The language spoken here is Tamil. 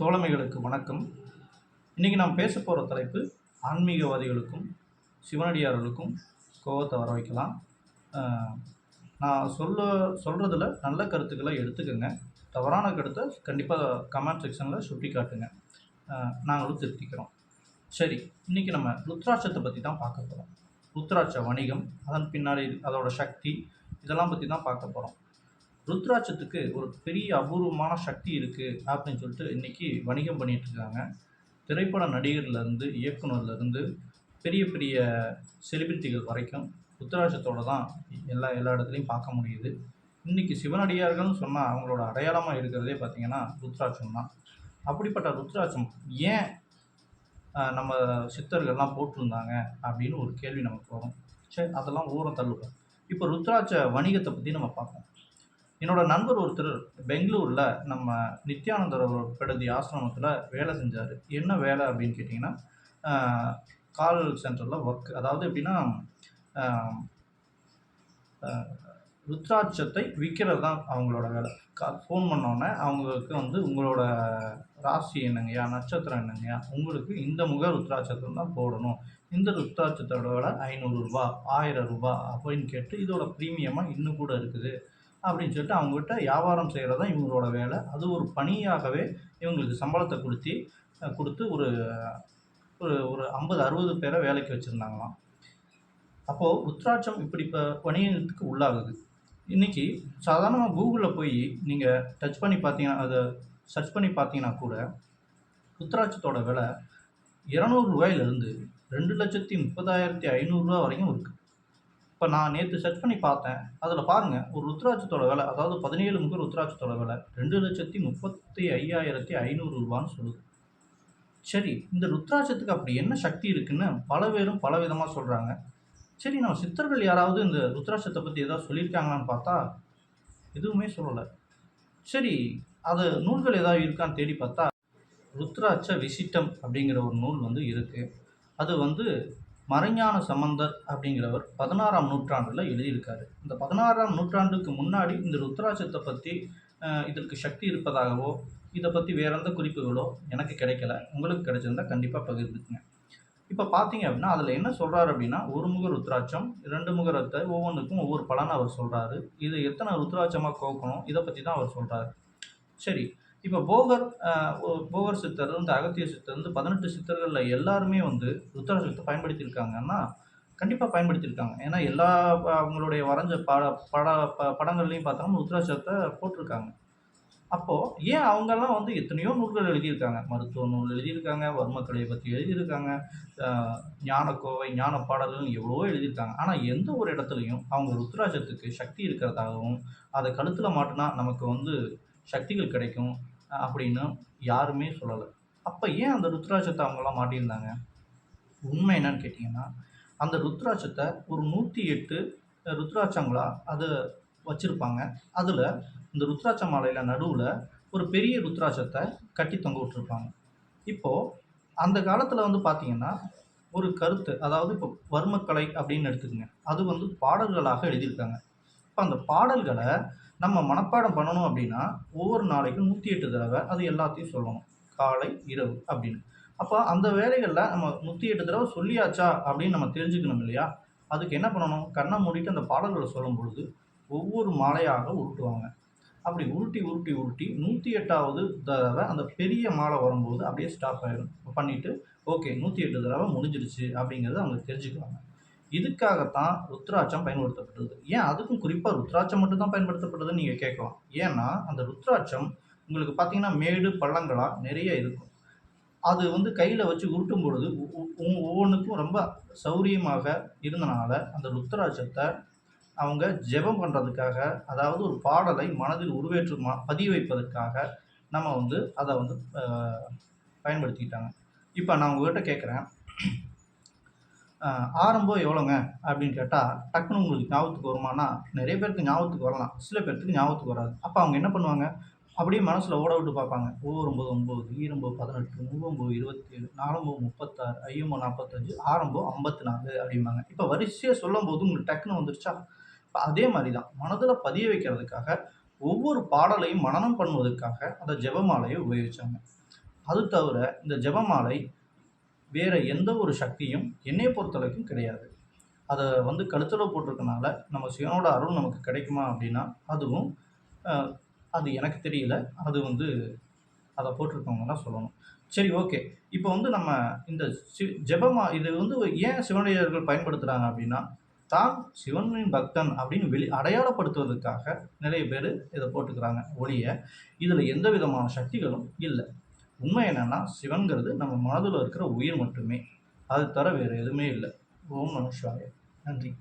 தோழமைகளுக்கு வணக்கம். இன்றைக்கி நாம் பேச போகிற தலைப்பு ஆன்மீகவாதிகளுக்கும் சிவனடியார்களுக்கும் கோபத்தை வர வைக்கலாம். நான் சொல்ல சொல்கிறதுல நல்ல கருத்துக்களை எடுத்துக்கோங்க. தவறான கருத்தை கண்டிப்பாக கமெண்ட் செக்ஷனில் சுட்டி காட்டுங்க நாங்களும் திருத்திக்கிறோம். சரி இன்றைக்கி நம்ம ருத்ராட்சத்தை பற்றி தான் பார்க்க போகிறோம் ருத்ராட்ச வணிகம் அதன் பின்னாடி அதோட சக்தி இதெல்லாம் பற்றி தான் பார்க்க போகிறோம் ருத்ராட்சத்துக்கு ஒரு பெரிய அபூர்வமான சக்தி இருக்குது அப்படின்னு சொல்லிட்டு இன்றைக்கி வணிகம் பண்ணிகிட்ருக்காங்க திரைப்பட நடிகர்லேருந்து இயக்குனர்லேருந்து பெரிய பெரிய செலிபிரிட்டிகள் வரைக்கும் ருத்ராட்சத்தோட தான் எல்லா எல்லா இடத்துலையும் பார்க்க முடியுது. இன்றைக்கி சிவனடியார்கள்னு சொன்னால் அவங்களோட அடையாளமாக இருக்கிறதே பார்த்திங்கன்னா ருத்ராட்சம் தான். அப்படிப்பட்ட ருத்ராட்சம் ஏன் நம்ம சித்தர்கள்லாம் போட்டிருந்தாங்க அப்படின்னு ஒரு கேள்வி நமக்கு வரும். சரி அதெல்லாம் ஊரம் தள்ளுவோம். இப்போ ருத்ராட்ச வணிகத்தை பற்றி நம்ம பார்ப்போம். என்னோட நண்பர் ஒருத்தர் பெங்களூரில் நம்ம நித்யானந்தர் அவர் படுதி ஆசிரமத்தில் வேலை செஞ்சார். என்ன வேலை அப்படின்னு கேட்டிங்கன்னா கால் சென்டரில் ஒர்க் அதாவது எப்படின்னா ருத்ராட்சத்தை விற்கிறது தான் அவங்களோட வேலை. கா ஃபோன் பண்ணோன்னே அவங்களுக்கு வந்து உங்களோட ராசி என்னங்கய்யா நட்சத்திரம் என்னங்கய்யா உங்களுக்கு இந்த முக ருத்ராட்சத்தை தான் போடணும். இந்த ருத்ராட்சத்தோட விலை ஐநூறுரூபா ஆயிரம் ரூபாய் அப்படின்னு கேட்டு இதோட ப்ரீமியமாக இன்னும் கூட இருக்குது. அப்படின்னு சொல்லிட்டு அவங்ககிட்ட வியாபாரம் செய்கிறது தான் இவங்களோட வேலை. அது ஒரு பணியாகவே இவங்களுக்கு சம்பளத்தை கொடுத்து கொடுத்து ஒரு ஒரு ஒரு ஐம்பது அறுபது பேரை வேலைக்கு வச்சுருந்தாங்களாம். அப்போது உத்ராட்சம் இப்படி இப்போ வணிகத்துக்கு உள்ளாகுது. இன்றைக்கி சாதாரணமாக கூகுளில் போய் நீங்கள் டச் பண்ணி பார்த்தீங்கன்னா அதை சர்ச் பண்ணி பார்த்தீங்கன்னா கூட உத்ராட்சத்தோட விலை இரநூறு ரூபாயிலிருந்து ரெண்டு லட்சத்தி முப்பதாயிரத்தி ஐநூறுரூவா வரைக்கும் இருக்குது இப்போ நான் நேற்று சர்ச் பண்ணி பார்த்தேன். அதில் பாருங்கள் ஒரு ருத்ராட்சத்தோட விலை அதாவது பதினேழு முக ருத்ராட்சத்தோட விலை ரெண்டு லட்சத்தி முப்பத்தி ஐயாயிரத்தி ஐநூறு ரூபான்னு சொல்லுது. சரி இந்த ருத்ராட்சத்துக்கு அப்படி என்ன சக்தி இருக்குன்னு பல பேரும் பல விதமாக சொல்கிறாங்க சரி நம்ம சித்தர்கள் யாராவது இந்த ருத்ராட்சத்தை பற்றி ஏதாவது சொல்லியிருக்காங்களான்னு பார்த்தா எதுவுமே சொல்லலை. சரி அது நூல்கள் ஏதாவது இருக்கான்னு தேடி பார்த்தா ருத்ராட்ச விசிட்டம் அப்படிங்கிற ஒரு நூல் வந்து இருக்குது அது வந்து மறைஞான சம்பந்தர் அப்படிங்கிறவர் பதினாறாம் நூற்றாண்டில் எழுதியிருக்காரு. இந்த பதினாறாம் நூற்றாண்டுக்கு முன்னாடி இந்த ருத்ராட்சத்தை பற்றி இதற்கு சக்தி இருப்பதாகவோ இதை பற்றி வேற எந்த குறிப்புகளோ எனக்கு கிடைக்கல. உங்களுக்கு கிடைச்சிருந்தா கண்டிப்பாக பகிர்ந்துக்குங்க. இப்போ பார்த்தீங்க அப்படின்னா அதில் என்ன சொல்கிறாரு அப்படின்னா ஒரு முக ருத்ராட்சம் ரெண்டு முக ரத்த ஒவ்வொன்றுக்கும் ஒவ்வொரு பலனை அவர் சொல்கிறாரு இது எத்தனை ருத்ராட்சமாக கோக்கணும் இதை பற்றி தான் அவர் சொல்கிறாரு சரி இப்போ போகர் போகர் சித்தர் வந்து அகத்திய சித்தர் வந்து பதினெட்டு சித்தர்களில் எல்லாருமே வந்து ருத்ராட்சத்தை பயன்படுத்தியிருக்காங்கன்னா கண்டிப்பாக பயன்படுத்தியிருக்காங்க. ஏன்னா எல்லா அவங்களுடைய வரைஞ்ச பட பட ப படங்கள்லையும் பார்த்தோம்னா ருத்ராட்சத்தை போட்டிருக்காங்க. அப்போது ஏன் அவங்கெல்லாம் வந்து எத்தனையோ நூல்கள் எழுதியிருக்காங்க? மருத்துவ நூல் எழுதியிருக்காங்க வர்மக்கலையை பற்றி எழுதியிருக்காங்க ஞானக்கோவை ஞான பாடல்கள் எவ்வளவோ எழுதியிருக்காங்க. ஆனால் எந்த ஒரு இடத்துலையும் அவங்க ருத்ராட்சத்துக்கு சக்தி இருக்கிறதாகவும் அதை கழுத்தில் மாட்டினா நமக்கு வந்து சக்திகள் கிடைக்கும். அப்படின்னு யாருமே சொல்லலை. அப்போ ஏன் அந்த ருத்ராட்சத்தை அவங்களாம் மாட்டியிருந்தாங்க? உண்மை என்னன்னு கேட்டிங்கன்னா அந்த ருத்ராட்சத்தை ஒரு நூற்றி எட்டு ருத்ராட்சங்களா அதை வச்சுருப்பாங்க. அதில் இந்த ருத்ராட்ச மாலையில் நடுவில் ஒரு பெரிய ருத்ராட்சத்தை கட்டி தொங்க விட்டுருப்பாங்க. இப்போது அந்த காலத்தில் வந்து பார்த்திங்கன்னா ஒரு கருத்து அதாவது இப்போ வர்மக்கலை அப்படின்னு எடுத்துக்கங்க. அது வந்து பாடல்களாக எழுதியிருக்காங்க. இப்போ அந்த பாடல்களை நம்ம மனப்பாடம் பண்ணணும் அப்படின்னா ஒவ்வொரு நாளைக்கும் நூற்றி எட்டு தடவை அது எல்லாத்தையும் சொல்லணும். காலை இரவு அப்படின்னு. அப்போ அந்த வேலைகளில் நம்ம நூற்றி எட்டு தடவை சொல்லியாச்சா அப்படின்னு நம்ம தெரிஞ்சுக்கணும் இல்லையா? அதுக்கு என்ன பண்ணணும்? கண்ணை மூடிட்டு அந்த பாடல்களை சொல்லும் பொழுது ஒவ்வொரு மாலையாக உருட்டுவாங்க. அப்படி உருட்டி உருட்டி உருட்டி நூற்றி எட்டாவது தடவை அந்த பெரிய மாலை வரும்போது அப்படியே ஸ்டாப் ஆகிடும் பண்ணிவிட்டு ஓகே நூற்றி எட்டு தடவை முடிஞ்சிருச்சு அப்படிங்கிறத அவங்க தெரிஞ்சுக்குவாங்க. இதுக்காகத்தான் ருத்ராட்சம் பயன்படுத்தப்பட்டது. ஏன் அதுக்கும் குறிப்பாக ருத்ராட்சம் மட்டும்தான் பயன்படுத்தப்படுதுன்னு நீங்கள் கேட்கலாம். ஏன்னா அந்த ருத்ராட்சம் உங்களுக்கு பார்த்தீங்கன்னா மேடு பள்ளங்களாக நிறைய இருக்கும். அது வந்து கையில் வச்சு உருட்டும் பொழுது ஒவ்வொன்றுக்கும் ரொம்ப சௌரியமாக இருந்தனால அந்த ருத்ராட்சத்தை அவங்க ஜெபம் பண்ணுறதுக்காக அதாவது ஒரு பாடலை மனதில் உருவேற்று மா பதிய வைப்பதற்காக நம்ம வந்து அதை வந்து பயன்படுத்திக்கிட்டாங்க. இப்போ நான் உங்ககிட்ட கேட்குறேன் ஆரம்பம் எவ்வளோங்க? அப்படின்னு கேட்டால் டக்குன்னு உங்களுக்கு ஞாபகத்துக்கு வருமானா நிறைய பேருக்கு ஞாபகத்துக்கு வரலாம். சில பேர்த்துக்கு ஞாபகத்துக்கு வராது. அப்போ அவங்க என்ன பண்ணுவாங்க? அப்படியே மனசில் ஓட விட்டு பார்ப்பாங்க. ஒம்பது ஒம்பது ஈரம்போ பதினெட்டு மூவம்போ இருபத்தி ஏழு நாலம்போ முப்பத்தாறு ஐயம்போ நாற்பத்தஞ்சு ஆரம்போ ஐம்பத்தி நாலு அப்படிம்பாங்க. இப்போ வரிசையாக சொல்லும் போது உங்களுக்கு டக்குன்னு வந்துருச்சா? இப்போ அதே மாதிரி தான் மனதில் பதிய வைக்கிறதுக்காக ஒவ்வொரு பாடலையும் மனனம் பண்ணுவதற்காக அந்த ஜெபமாலையை உபயோகிச்சாங்க. அது தவிர இந்த ஜெபமாலை வேறு எந்த ஒரு சக்தியும் என்னை பொறுத்தளவுக்கும் கிடையாது. அதை வந்து கழுத்தில் போட்டிருக்கனால நம்ம சிவனோட அருள் நமக்கு கிடைக்குமா அப்படின்னா அதுவும் அது எனக்கு தெரியல. அது வந்து அதை போட்டிருக்கவங்க தான் சொல்லணும். சரி ஓகே. இப்போ வந்து நம்ம இந்த சி ஜெபமா இது வந்து ஏன் சிவனையர்கள் பயன்படுத்துகிறாங்க அப்படின்னா தான் சிவனின் பக்தன் அப்படின்னு வெளி அடையாளப்படுத்துவதற்காக நிறைய பேர் இதை போட்டுக்கிறாங்க ஒளியை இதில் எந்த விதமான சக்திகளும் இல்லை. உண்மை என்னன்னா சிவன்கிறது நம்ம மனதில் இருக்கிற உயிர் மட்டுமே. அது தவிர வேறு எதுவுமே இல்லை. ஓம் நம நன்றி.